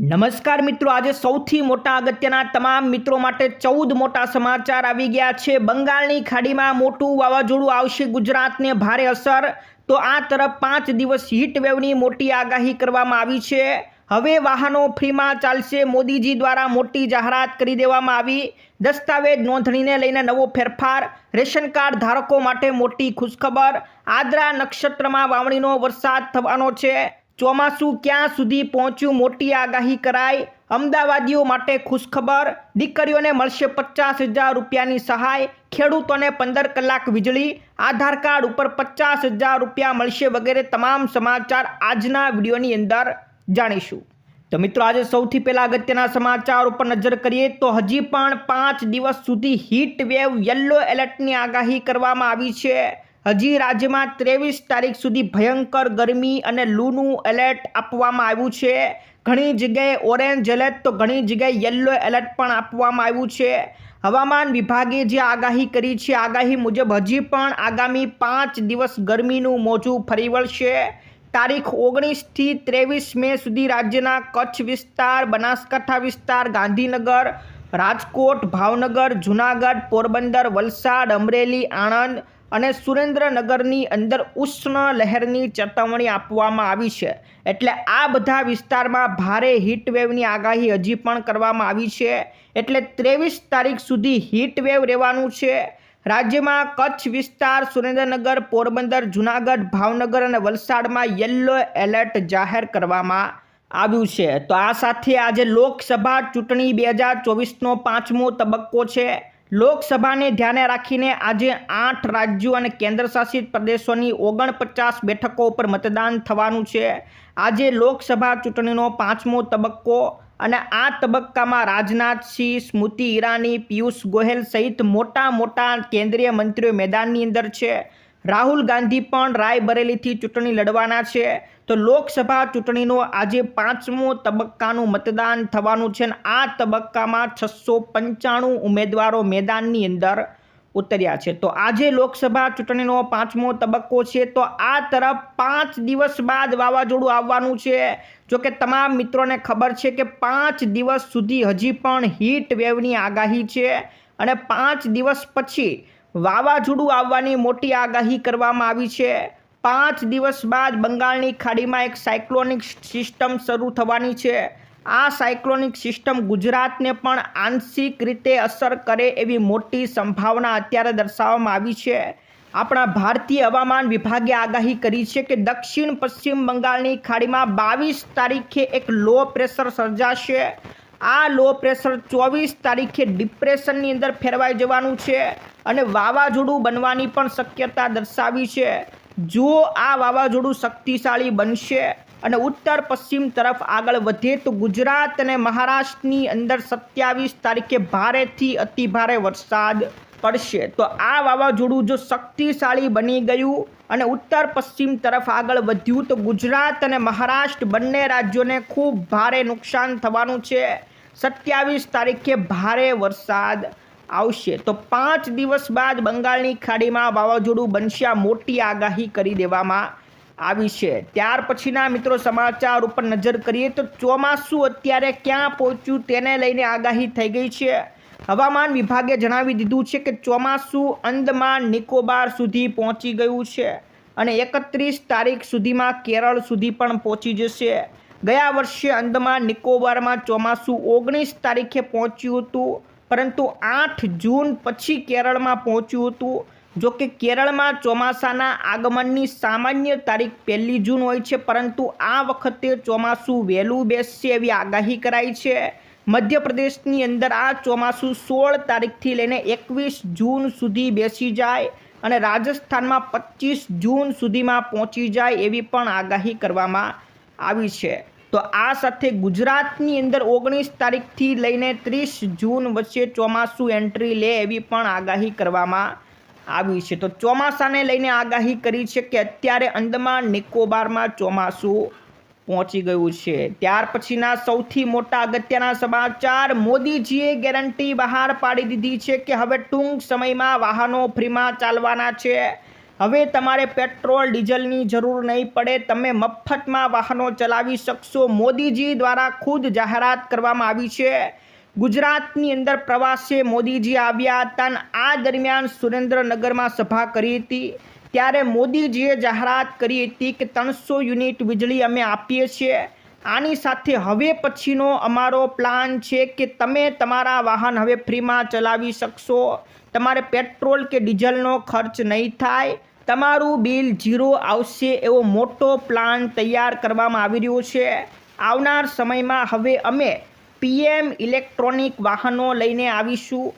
નમસ્કાર મિત્રો, આજે સૌથી મોટા અગત્યના તમામ મિત્રો માટે ચૌદ મોટા સમાચાર આવી ગયા છે. બંગાળની ખાડીમાં મોટું વાવાઝોડું આવશે ગુજરાતને ભારે અસર. તો આ તરફ પાંચ દિવસ હીટ વેવની મોટી આગાહી કરવામાં આવી છે. હવે વાહનો ફ્રીમાં ચાલશે. મોદીજી દ્વારા મોટી જાહેરાત કરી દેવામાં આવી. દસ્તાવેજ નોંધણીને લઈને નવો ફેરફાર. રેશન કાર્ડ ધારકો માટે મોટી ખુશખબર. આદ્રા નક્ષત્રમાં વાવણીનો વરસાદ થવાનો છે. ચોમાસું ક્યાં સુધી પહોંચ્યું મોટી આગાહી કરાઈ? અમદાવાદીઓ માટે ખુશખબર. દીકરીઓને મળશે પચાસ હજાર રૂપિયાની સહાય. ખેડૂતોને પંદર કલાક વીજળી. આધાર કાર્ડ ઉપર પચાસ હજાર રૂપિયા મળશે વગેરે તમામ સમાચાર આજના વિડીયોની અંદર જાણીશું. તો મિત્રો, આજે સૌથી પહેલાં અગત્યના સમાચાર ઉપર નજર કરીએ તો હજી પણ પાંચ દિવસ સુધી હીટ વેવ યલો એલર્ટની આગાહી કરવામાં આવી છે. હજી રાજ્યમાં ત્રેવીસ તારીખ સુધી ભયંકર ગરમી અને લૂનું એલર્ટ આપવામાં આવ્યું છે. ઘણી જગ્યાએ ઓરેન્જ એલર્ટ, તો ઘણી જગ્યાએ યલો એલર્ટ પણ આપવામાં આવ્યું છે. હવામાન વિભાગે જે આગાહી કરી છે, આગાહી મુજબ હજી પણ આગામી પાંચ દિવસ ગરમીનું મોજું ફરી વળશે. તારીખ ઓગણીસથી ત્રેવીસ મે સુધી રાજ્યના કચ્છ વિસ્તાર, બનાસકાંઠા વિસ્તાર, ગાંધીનગર, રાજકોટ, ભાવનગર, જૂનાગઢ, પોરબંદર, વલસાડ, અમરેલી, આણંદ અને સુરેન્દ્રનગરની અંદર ઉષ્ણ લહેરની ચેતવણી આપવામાં આવી છે. એટલે આ બધા વિસ્તારમાં ભારે હીટવેવની આગાહી હજી પણ કરવામાં આવી છે. એટલે ત્રેવીસ તારીખ સુધી હીટવેવ રહેવાનું છે. રાજ્યમાં કચ્છ વિસ્તાર, સુરેન્દ્રનગર, પોરબંદર, જૂનાગઢ, ભાવનગર અને વલસાડમાં યલો એલર્ટ જાહેર કરવામાં આવ્યું છે. તો આ સાથે આજે લોકસભા ચૂંટણી બે હજાર ચોવીસનો પાંચમો તબક્કો છે. લોકસભાને ધ્યાને રાખીને આજે આઠ રાજ્યો અને કેન્દ્રશાસિત પ્રદેશોની ઓગણપચાસ બેઠકો ઉપર મતદાન થવાનું છે. આજે લોકસભા ચૂંટણીનો પાંચમો તબક્કો અને આ તબક્કામાં રાજનાથસિંહ સ્મૃતિ ઈરાની, પિયુષ ગોહેલ સહિત મોટા મોટા કેન્દ્રીય મંત્રીઓ મેદાનની અંદર છે. રાહુલ ગાંધી પણ રાયબરેલીથી ચૂંટણી લડવાના છે. તો લોકસભા ચૂંટણીનો આજે પાંચમો તબક્કાનું મતદાન થવાનું છે અને આ તબક્કામાં છસો પંચાણું ઉમેદવારો મેદાનની અંદર ઉતર્યા છે. તો આજે લોકસભા ચૂંટણીનો પાંચમો તબક્કો છે. તો આ તરફ પાંચ દિવસ બાદ વાવાઝોડું આવવાનું છે. જો કે તમામ મિત્રોને ખબર છે કે પાંચ દિવસ સુધી હજી પણ હીટ વેવની આગાહી છે અને પાંચ દિવસ પછી વાવાઝોડું આવવાની મોટી આગાહી કરવામાં આવી છે. પાંચ દિવસ બાદ બંગાળની ખાડીમાં એક સાયક્લોનિક સિસ્ટમ શરૂ થવાની છે. આ સાયક્લોનિક સિસ્ટમ ગુજરાતને પણ આંશિક રીતે અસર કરે એવી મોટી સંભાવના અત્યારે દર્શાવવામાં આવી છે. આપણા ભારતીય હવામાન વિભાગે આગાહી કરી છે કે દક્ષિણ પશ્ચિમ બંગાળની ખાડીમાં બાવીસ તારીખે એક લો પ્રેશર સર્જાશે. આ લો પ્રેશર ચોવીસ તારીખે ડિપ્રેશનની અંદર ફેરવાઈ જવાનું છે અને વાવાઝોડું બનવાની પણ શક્યતા દર્શાવી છે. જો આ વાવાઝોડું શક્તિશાળી બનશે અને ઉત્તર પશ્ચિમ તરફ આગળ વધે તો ગુજરાત અને મહારાષ્ટ્રની અંદર સત્યાવીસ તારીખે ભારેથી અતિભારે વરસાદ પડશે. તો આ વાવાઝોડું જો શક્તિશાળી બની ગયું અને ઉત્તર પશ્ચિમ તરફ આગળ વધ્યું તો ગુજરાત અને મહારાષ્ટ્ર બંને રાજ્યોને ખૂબ ભારે નુકસાન થવાનું છે. સત્યાવીસ તારીખે ભારે વરસાદ આવશે. તો પાંચ દિવસ બાદ બંગાળની ખાડીમાં વાવાઝોડું બનશે. મોટી આગાહી કરી દેવામાં આવી છે. ત્યાર પછીના મિત્રો સમાચાર ઉપર નજર કરીએ તો ચોમાસું અત્યારે ક્યાં પહોંચ્યું તેને લઈને આગાહી થઈ ગઈ છે. હવામાન વિભાગે જણાવી દીધું છે કે ચોમાસું અંદમાન નિકોબાર સુધી પહોંચી ગયું છે અને એકત્રીસ તારીખ સુધીમાં કેરળ સુધી પણ પહોંચી જશે. ગયા વર્ષે અંદમાન નિકોબારમાં ચોમાસું ઓગણીસ તારીખે પહોંચ્યું હતું. પરંતુ આઠ જૂન પછી કેરળમાં પહોંચ્યું હતું. જો કે કેરળમાં ચોમાસાના આગમનની સામાન્ય તારીખ પહેલી જૂન હોય છે, પરંતુ આ વખતે ચોમાસું વહેલું બેસશે એવી આગાહી કરાઈ છે. મધ્યપ્રદેશની અંદર આ ચોમાસું સોળ તારીખથી લઈને એકવીસ જૂન સુધી બેસી જાય અને રાજસ્થાનમાં પચીસ જૂન સુધીમાં પહોંચી જાય એવી પણ આગાહી કરવામાં આવી છે. તો આ સાથે ગુજરાતની અંદર ઓગણીસ તારીખથી લઈને ત્રીસ જૂન વચ્ચે ચોમાસું એન્ટ્રી લે એવી પણ આગાહી કરવામાં આવી છે. તો ચોમાસાને લઈને આગાહી કરી છે કે અત્યારે અંદમાન નિકોબારમાં ચોમાસું પહોંચી ગયું છે. ત્યાર પછીના સૌથી મોટા અગત્યના સમાચાર, મોદીજીએ ગેરંટી બહાર પાડી દીધી છે કે હવે ટૂંક સમયમાં વાહનો ફ્રીમાં ચાલવાના છે. હવે તમારે પેટ્રોલ, ડીઝલની જરૂર નહીં પડે. તમે મફતમાં વાહનો ચલાવી શકશો. મોદીજી દ્વારા ખુદ જાહેરાત કરવામાં આવી છે. ગુજરાતની અંદર પ્રવાસે મોદીજી આવ્યા હતા આ દરમિયાન સુરેન્દ્રનગરમાં સભા કરી હતી. ત્યારે મોદીજીએ જાહેરાત કરી હતી કે ત્રણસો યુનિટ વીજળી અમે આપીએ છીએ. આની સાથે હવે પછીનો અમારો પ્લાન છે કે તમે તમારા વાહન હવે ફ્રીમાં ચલાવી શકશો. તમારે પેટ્રોલ કે ડીઝલનો ખર્ચ નહીં થાય. તમારું બિલ ઝીરો આવશે એવો મોટો પ્લાન તૈયાર કરવામાં આવી રહ્યો છે. આવનાર સમયમાં હવે અમે પીએમ ઇલેક્ટ્રોનિક વાહનો લઈને આવીશું.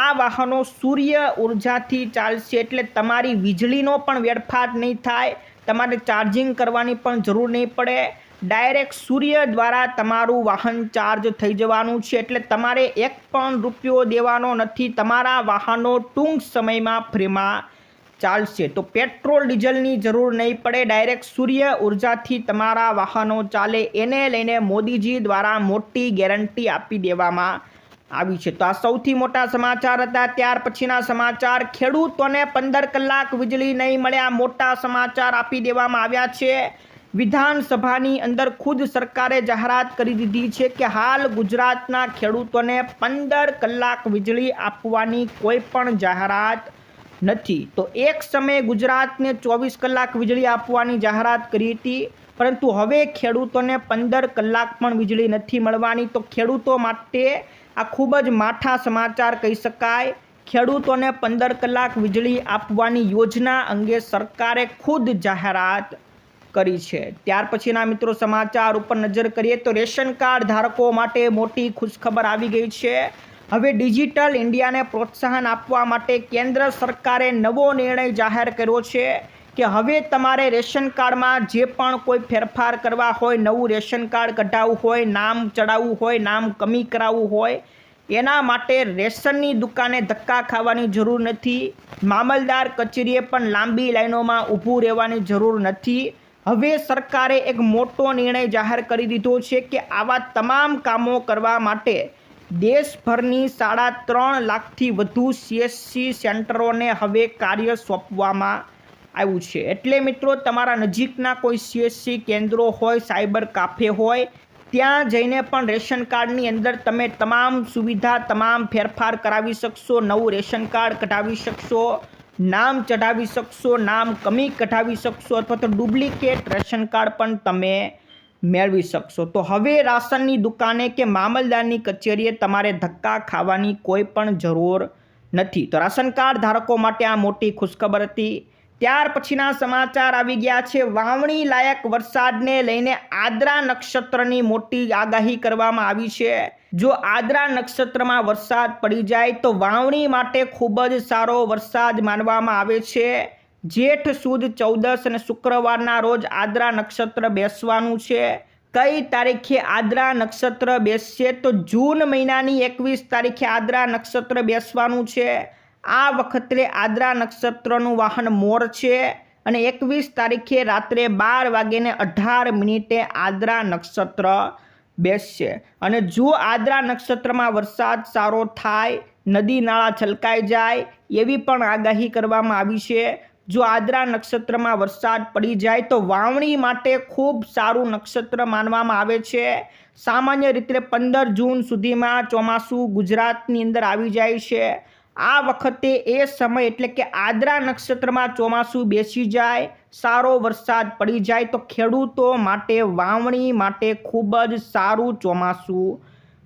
આ વાહનો સૂર્ય ઉર્જાથી ચાલશે એટલે તમારી વીજળીનો પણ વેડફાટ નહીં થાય. તમારે ચાર્જિંગ કરવાની પણ જરૂર નહીં પડે. ડાયરેક્ટ સૂર્ય દ્વારા તમારું વાહન ચાર્જ થઈ જવાનું છે એટલે તમારે એક પણ રૂપિયો દેવાનો નથી. તમારા વાહનો ટૂંક સમયમાં ફ્રીમાં ચાલશે. તો પેટ્રોલ, ડીઝલની જરૂર નહીં પડે. ડાયરેક્ટ સૂર્ય ઉર્જાથી તમારા વાહનો ચાલે. એને લઈને મોદીજી દ્વારા મોટી ગેરંટી આપી દેવામાં આવી છે. તો આ સૌથી મોટા સમાચાર હતા. ત્યાર પછીના સમાચાર, ખેડૂતોને પંદર કલાક વીજળી નહીં મળે. આ મોટા સમાચાર આપી દેવામાં આવ્યા છે. વિધાનસભાની અંદર ખુદ સરકારે જાહેરાત કરી દીધી છે કે હાલ ગુજરાતના ખેડૂતોને પંદર કલાક વીજળી આપવાની કોઈ પણ જાહેરાત નથી. તો એક સમયે ગુજરાતને ચોવીસ કલાક વીજળી આપવાની જાહેરાત કરી હતી, પરંતુ હવે ખેડૂતોને પંદર કલાક પણ વીજળી નથી મળવાની. તો ખેડૂતો માટે આ ખૂબ જ માઠા સમાચાર કહી શકાય. ખેડૂતોને પંદર કલાક વીજળી આપવાની યોજના અંગે સરકારે ખુદ જાહેરાત કરી છે. ત્યાર પછીના મિત્રો સમાચાર ઉપર નજર કરીએ તો રેશન કાર્ડ ધારકો માટે મોટી ખુશખબર આવી ગઈ છે. હવે ડિજિટલ ઇન્ડિયાને પ્રોત્સાહન આપવા માટે કેન્દ્ર સરકારે નવો નિર્ણય જાહેર કર્યો છે કે હવે તમારે રેશન કાર્ડમાં જે પણ કોઈ ફેરફાર કરવા હોય, નવું રેશન કાર્ડ કઢાવવું હોય, નામ ચડાવવું હોય, નામ કમી કરાવવું હોય, એના માટે રેશનની દુકાને ધક્કા ખાવાની જરૂર નથી. મામલદાર કચેરીએ પણ લાંબી લાઈનોમાં ઊભું રહેવાની જરૂર નથી. હવે સરકારે એક મોટો નિર્ણય જાહેર કરી દીધો છે કે આવા તમામ કામો કરવા માટે દેશભરની સાડા ત્રણ લાખથી વધુ સીએસસી સેન્ટરોને હવે કાર્ય સોંપવામાં આવ્યું છે. એટલે મિત્રો, તમારા નજીકના કોઈ સીએસસી કેન્દ્રો હોય, સાયબર કાફે હોય, ત્યાં જઈને પણ રેશન કાર્ડની અંદર તમે તમામ સુવિધા, તમામ ફેરફાર કરાવી શકશો, નવું રેશન કાર્ડ કઢાવી શકશો, નામ ચઢાવી શકશો, નામ કમી કઢાવી શકશો અથવા તો ડુપ્લિકેટ રેશન કાર્ડ પણ તમે મેળવી શકશો. તો હવે રાશનની દુકાને કે મામલદારની કચેરીએ તમારે ધક્કા ખાવાની કોઈ પણ જરૂર નથી. તો રાશન કાર્ડ ધારકો માટે આ મોટી ખુશખબર હતી. ત્યાર પછીના સમાચાર આવી ગયા છે. વાવણી લાયક વરસાદને લઈને આદ્રા નક્ષત્રની મોટી આગાહી કરવામાં આવી છે. જો આદ્રા નક્ષત્રમાં વરસાદ પડી જાય તો વાવણી માટે ખૂબ જ સારો વરસાદ માનવામાં આવે છે. જેઠ સુદ ચૌદસ અને શુક્રવારના રોજ આદ્રા નક્ષત્ર બેસવાનું છે. કઈ તારીખે આદ્રા નક્ષત્ર બેસશે? તો જૂન મહિનાની એકવીસ તારીખે આદ્રા નક્ષત્ર બેસવાનું છે. આ વખતે આદ્રા નક્ષત્રનું વાહન મોર છે અને એકવીસ તારીખે રાત્રે બાર વાગ્યે અઢાર મિનિટે આદ્રા નક્ષત્ર બેસશે. અને જો આદ્રા નક્ષત્રમાં વરસાદ સારો થાય, નદી નાળા છલકાઈ જાય, એવી પણ આગાહી કરવામાં આવી છે. જો આદ્રા નક્ષત્રમાં વરસાદ પડી જાય તો વાવણી માટે ખૂબ સારું નક્ષત્ર માનવામાં આવે છે. સામાન્ય રીતે પંદર જૂન સુધીમાં ચોમાસું ગુજરાતની અંદર આવી જાય છે. આ વખતે એ સમય એટલે કે આદ્રા નક્ષત્રમાં ચોમાસું બેસી જાય, સારો વરસાદ પડી જાય તો ખેડૂતો માટે વાવણી માટે ખૂબ જ સારું ચોમાસું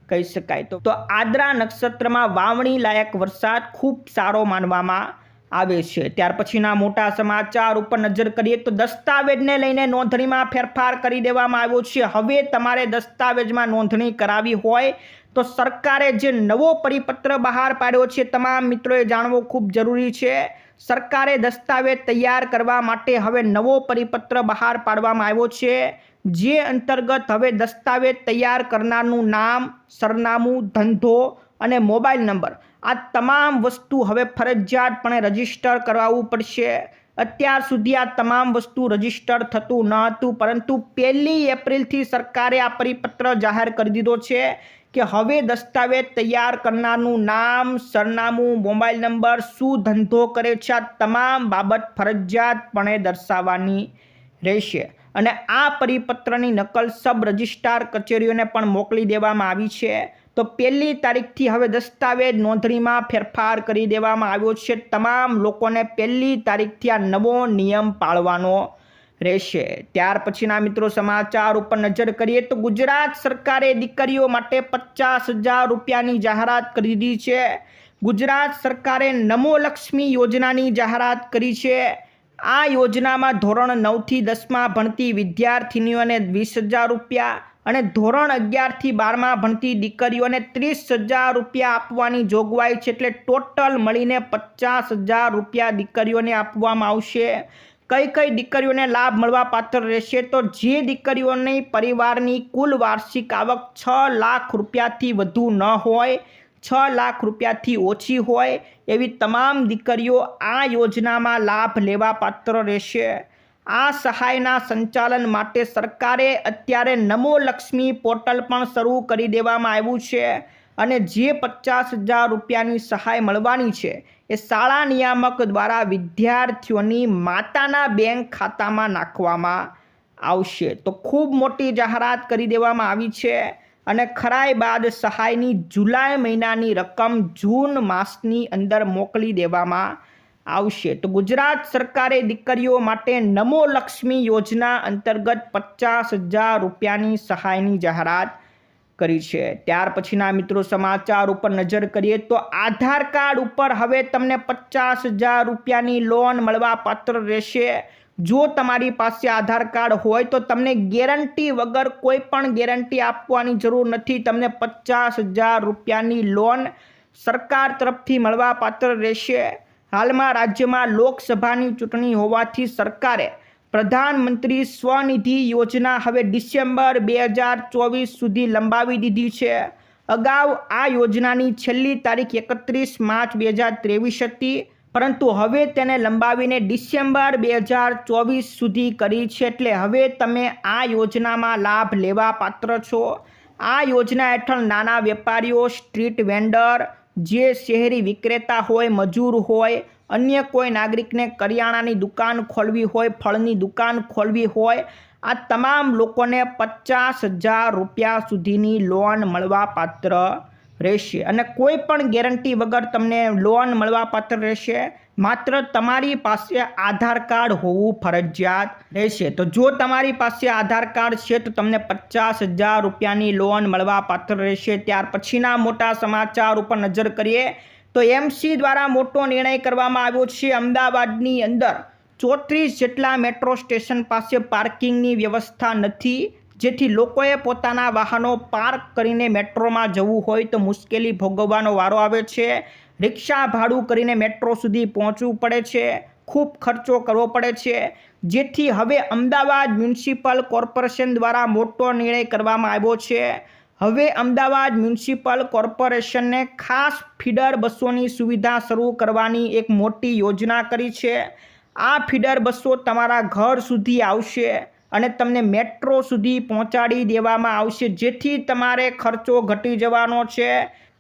કહી શકાય તો. આદ્રા નક્ષત્રમાં વાવણી લાયક વરસાદ ખૂબ સારો માનવામાં આવે છે. ત્યાર પછીના મોટા સમાચાર ઉપર નજર કરીએ તો દસ્તાવેજને લઈને નોંધણીમાં ફેરફાર કરી દેવામાં આવ્યો છે. હવે તમારે દસ્તાવેજમાં નોંધણી કરાવી હોય તો સરકારે જે નવો પરિપત્ર બહાર પાડ્યો છે, તમામ મિત્રોએ જાણવો ખૂબ જરૂરી છે. સરકારે દસ્તાવેજ તૈયાર કરવા માટે હવે નવો પરિપત્ર બહાર પાડવામાં આવ્યો છે. જે અંતર્ગત હવે દસ્તાવેજ તૈયાર કરનારનું નામ, સરનામું, ધંધો અને મોબાઈલ નંબર આ તમામ વસ્તુ હવે ફરજિયાતપણે રજિસ્ટર કરાવવું પડશે. અત્યાર સુધી આ તમામ વસ્તુ રજિસ્ટર થતું ન હતું, પરંતુ પહેલી એપ્રિલથી સરકારે આ પરિપત્ર જાહેર કરી દીધો છે કે હવે દસ્તાવેજ તૈયાર કરનારનું નામ, સરનામું, મોબાઈલ નંબર શું ધંધો કરે છે, આ તમામ બાબત ફરજિયાતપણે દર્શાવવાની રહેશે. અને આ પરિપત્રની નકલ સબ રજિસ્ટ્રાર કચેરીઓને પણ મોકલી દેવામાં આવી છે. તો પહેલી તારીખથી હવે દસ્તાવેજ નોંધણીમાં ફેરફાર કરી દેવામાં આવ્યો છે. તમામ લોકોને પહેલી તારીખથી આ નવો નિયમ પાળવાનો રહેશે. ત્યાર પછીના મિત્રો સમાચાર ઉપર નજર કરીએ તો ગુજરાત સરકારે દીકરીઓ માટે પચાસ હજાર રૂપિયાની જાહેરાત કરી દીધી છે. ગુજરાત સરકારે નમો લક્ષ્મી યોજનાની જાહેરાત કરી છે. આ યોજનામાં ધોરણ નવથી દસમાં ભણતી વિદ્યાર્થિનીઓને વીસ હજાર રૂપિયા અને ધોરણ અગિયારથી બારમાં ભણતી દીકરીઓને ત્રીસ હજાર રૂપિયા આપવાની જોગવાઈ છે એટલે ટોટલ મળીને પચાસ હજાર રૂપિયા દીકરીઓને આપવામાં આવશે. કઈ કઈ દીકરીઓને લાભ મળવા પાત્ર રહેશે તો જે દીકરીઓની પરિવારની કુલ વાર્ષિક આવક છ લાખ રૂપિયાથી વધુ ન હોય, છ લાખ રૂપિયાથી ઓછી હોય એવી તમામ દીકરીઓ આ યોજનામાં લાભ લેવા પાત્ર રહેશે. આ સહાયના સંચાલન માટે સરકારે અત્યારે નમો લક્ષ્મી પોર્ટલ પણ શરૂ કરી દેવામાં આવ્યું છે અને જે પચાસ હજાર રૂપિયાની સહાય મળવાની છે એ શાળા નિયામક દ્વારા વિદ્યાર્થીઓની માતાના બેંક ખાતામાં નાખવામાં આવશે. તો ખૂબ મોટી જાહેરાત કરી દેવામાં આવી છે અને ખરાઈ બાદ સહાયની જુલાઈ મહિનાની રકમ જૂન માસની અંદર મોકલી દેવામાં આવશે. તો ગુજરાત સરકારે દીકરીઓ માટે નમો લક્ષ્મી યોજના અંતર્ગત પચાસ હજાર રૂપિયાની સહાયની જાહેરાત કરી છે. ત્યાર પછીના મિત્રો સમાચાર ઉપર નજર કરીએ તો આધાર કાર્ડ ઉપર હવે તમને પચાસ હજાર રૂપિયાની લોન મળવા પાત્ર રહેશે. જો તમારી પાસે આધાર કાર્ડ હોય તો તમને ગેરંટી વગર કોઈ પણ ગેરંટી આપવાની જરૂર નથી. તમને પચાસ હજાર રૂપિયાની લોન સરકાર તરફથી મળવા પાત્ર રહેશે. હાલમાં રાજ્યમાં લોકસભાની ચૂંટણી હોવાથી સરકારે પ્રધાનમંત્રી સ્વનિધિ યોજના હવે ડિસેમ્બર બે હજાર ચોવીસ સુધી લંબાવી દીધી છે. અગાઉ આ યોજનાની છેલ્લી તારીખ એકત્રીસ માર્ચ બે હજાર ત્રેવીસ હતી, પરંતુ હવે તેને લંબાવીને ડિસેમ્બર બે હજાર ચોવીસ સુધી કરી છે એટલે હવે તમે આ યોજનામાં લાભ લેવા પાત્ર છો. આ યોજના હેઠળ નાના વેપારીઓ, સ્ટ્રીટ વેન્ડર જે શહેરી વિક્રેતા હોય, મજૂર હોય, અન્ય કોઈ નાગરિકને કરિયાણાની દુકાન ખોલવી હોય, ફળની દુકાન ખોલવી હોય, આ તમામ લોકોને પચાસ હજાર રૂપિયા સુધીની લોન મળવા પાત્ર રહેશે. અને કોઈ પણ ગેરંટી વગર તમને લોન મળવા પાત્ર રહેશે. માત્ર તમારી પાસે આધાર કાર્ડ હોવું ફરજિયાત રહેશે. તો જો તમારી પાસે આધાર કાર્ડ છે, તો તમને પચાસ હજાર રૂપિયાની લોન મળવા પાત્ર રહેશે. ત્યાર પછીના મોટા સમાચાર ઉપર નજર કરીએ, તો એમસી દ્વારા મોટો નિર્ણય કરવામાં આવ્યો છે. અમદાવાદની અંદર ચોત્રીસ જેટલા મેટ્રો સ્ટેશન પાસે પાર્કિંગની વ્યવસ્થા નથી. જેથી લોકોએ પોતાના વાહનો પાર્ક કરીને મેટ્રોમાં જવું હોય તો મુશ્કેલી ભોગવવાનો વારો આવે છે. રિક્ષા ભાડું કરીને મેટ્રો સુધી પહોંચવું પડે છે. ખૂબ ખર્ચો કરવો પડે છે. જેથી હવે અમદાવાદ મ્યુનિસિપલ કોર્પોરેશન દ્વારા મોટો નિર્ણય કરવામાં આવ્યો છે. હવે અમદાવાદ મ્યુનિસિપલ કોર્પોરેશનને ખાસ ફીડર બસોની સુવિધા શરૂ કરવાની એક મોટી યોજના કરી છે. આ ફીડર બસો તમારા ઘર સુધી આવશે. અને તમને મેટ્રો સુધી પહોંચાડી દેવામાં આવશે. જેથી તમારે ખર્ચો ઘટી જવાનો છે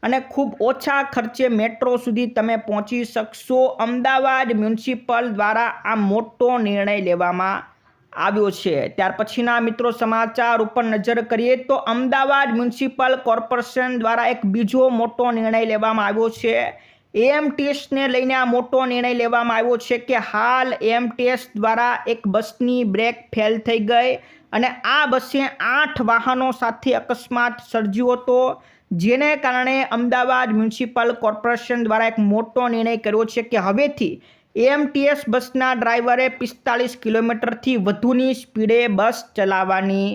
અને ખૂબ ઓછા ખર્ચે મેટ્રો સુધી તમે પહોંચી શકશો. અમદાવાદ મ્યુનિસિપલ દ્વારા આ મોટો નિર્ણય લેવામાં આવ્યો છે. ત્યાર પછીના મિત્રો સમાચાર ઉપર નજર કરીએ તો અમદાવાદ મ્યુનિસિપલ કોર્પોરેશન દ્વારા એક બીજો મોટો નિર્ણય લેવામાં આવ્યો છે. એએમટીએસને લઈને આ મોટો નિર્ણય લેવામાં આવ્યો છે કે હાલ એએમટીએસ દ્વારા એક બસની બ્રેક ફેલ થઈ ગઈ અને આ બસે આઠ વાહનો સાથે અકસ્માત સર્જ્યો હતો, જેને કારણે અમદાવાદ મ્યુનિસિપલ કોર્પોરેશન દ્વારા એક મોટો નિર્ણય કર્યો છે કે હવેથી એએમટીએસ બસના ડ્રાઈવરે પિસ્તાલીસ કિલોમીટરથી વધુની સ્પીડે બસ ચલાવવાની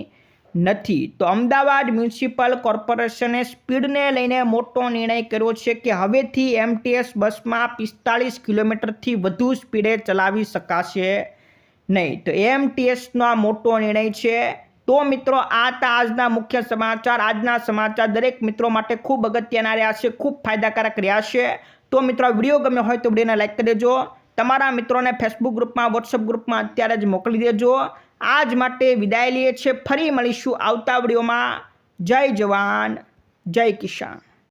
નથી. તો અમદાવાદ મ્યુનિસિપલ કોર્પોરેશને સ્પીડને લઈને મોટો નિર્ણય કર્યો છે કે હવેથી એમટીએસ બસમાં પિસ્તાળીસ કિલોમીટરથી વધુ સ્પીડે ચલાવી શકાશે નહીં. તો એમટીએસનો આ મોટો નિર્ણય છે. તો મિત્રો, આ હતા આજના મુખ્ય સમાચાર. આજના સમાચાર દરેક મિત્રો માટે ખૂબ અગત્યના રહ્યા છે, ખૂબ ફાયદાકારક રહ્યા છે. તો મિત્રો વીડિયો ગમ્યો હોય તો વિડીયોને લાઈક કરી દેજો. તમારા મિત્રોને ફેસબુક ગ્રુપમાં વોટ્સઅપ ગ્રુપમાં અત્યારે જ મોકલી દેજો. આજ માટે વિદાય લઈએ છીએ. ફરી મળીશું આવતા વિડીયોમાં. જય જવાન જય કિસાન.